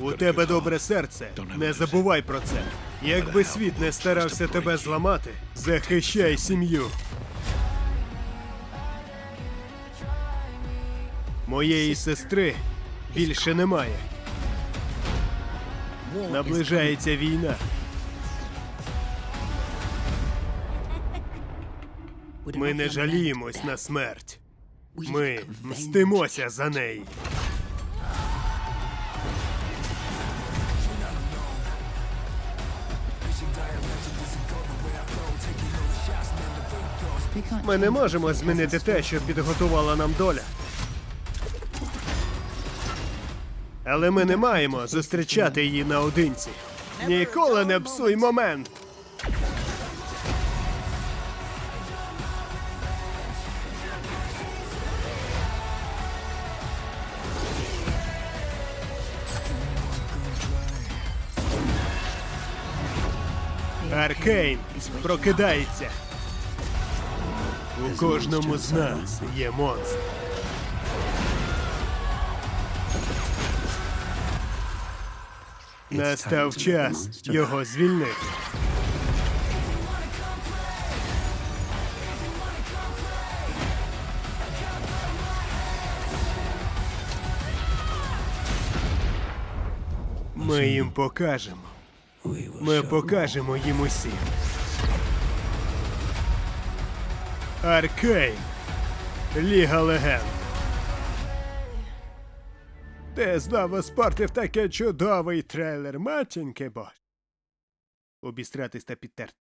У тебе добре серце. Не забувай про це. Якби світ не старався тебе зламати, захищай сім'ю. Моєї сестри більше немає. Наближається війна. Ми не жаліємось на смерть. Ми мстимося за неї. Ми не можемо змінити те, що підготувала нам доля. Але ми не маємо зустрічати її наодинці. Ніколи не псуй момент. Аркейн прокидається. У кожному з нас є монстр. Настав час його звільнити. Ми їм покажемо. Ми покажемо їм усім. Аркейн. Ліга легенд. Ти знову спортив таке чудовий трейлер, матінки бо. Обістратись та підтерти.